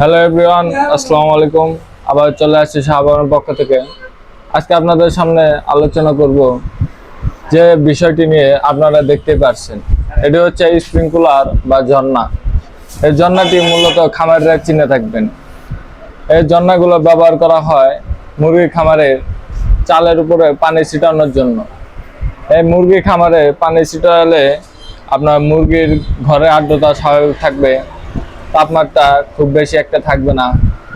Hello everyone আসসালামু আলাইকুম আবার চলে আসছি শাহবাগের পক্ষ থেকে। আজকে আপনাদের সামনে আলোচনা করব যে বিষয়টি নিয়ে আপনারা দেখতে পাচ্ছেন এটি হচ্ছে স্প্রিংকুলার বা ঝর্ণা। এই ঝর্ণাটি মূলত খামারের চিনে থাকবেন। এই ঝর্ণাগুলো ব্যবহার করা হয় মুরগির খামারের চালের উপরে পানি ছিটানোর জন্য। এই মুরগি খামারে পানি ছিটালে আপনার মুরগির ঘরে আর্দ্রতা স্বাভাবিক থাকবে। তাপমাত্রা খুব বেশি একটা থাকবে না,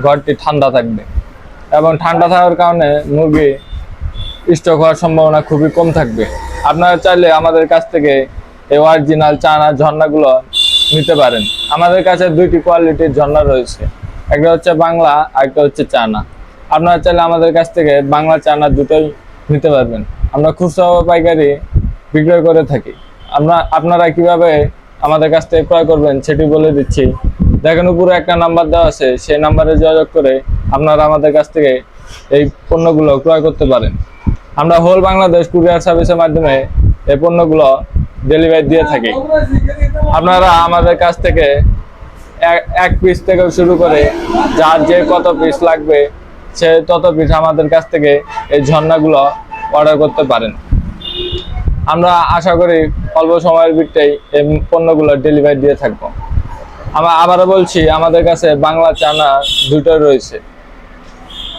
ঘরটি ঠান্ডা থাকবে। এবং ঠান্ডা থাকার কারণে মুরগি স্টক হওয়ার সম্ভাবনা খুবই কম থাকবে। আপনারা চাইলে আমাদের কাছ থেকে এই অরিজিনাল চানা ঝর্ণাগুলো নিতে পারেন। আমাদের কাছে দুইটি কোয়ালিটির ঝর্ণা রয়েছে। একটা হচ্ছে বাংলা আর একটা হচ্ছে চানা। আপনারা চাইলে আমাদের কাছ থেকে বাংলা চানা দুটোই নিতে পারবেন। আমরা খুচরা পাইকারি বিক্রয় করে থাকি। আমরা, আপনারা কীভাবে আমাদের কাছ থেকে ক্রয় করবেন সেটি বলে দিচ্ছি। দেখেন, উপরে একটা নাম্বার দেওয়া আছে, সেই নাম্বারে যোগাযোগ করে আপনারা আমাদের কাছ থেকে এই পণ্যগুলো ক্রয় করতে পারেন। আমরা হোল বাংলাদেশ কুরিয়ার সার্ভিসের মাধ্যমে এই পণ্যগুলো ডেলিভারি দিয়ে থাকি। আপনারা আমাদের কাছ থেকে এক- পিস থেকে শুরু করে যার যে কত পিস লাগবে, সে তত পিস আমাদের কাছ থেকে এই ঝর্ণাগুলো অর্ডার করতে পারেন। আমরা আশা করি অল্প সময়ের ভিতরেই এই পণ্যগুলো ডেলিভারি দিয়ে থাকব। আমরা আবারও বলছি, আমাদের কাছে বাংলা চানা দুটো রয়েছে।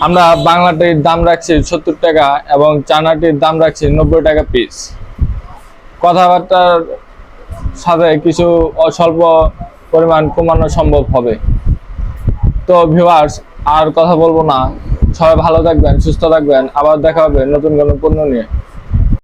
আমরা বাংলাটির দাম রাখছি সত্তর টাকা এবং চানাটির দাম রাখছি নব্বই টাকা পিস কথাবার্তার সাথে কিছু অস্বল্প পরিমাণ কমানো সম্ভব হবে। তো ভিউয়ার্স আর কথা বলব না। সবাই ভালো থাকবেন, সুস্থ থাকবেন। আবার দেখা হবে নতুন কোনো পণ্য নিয়ে।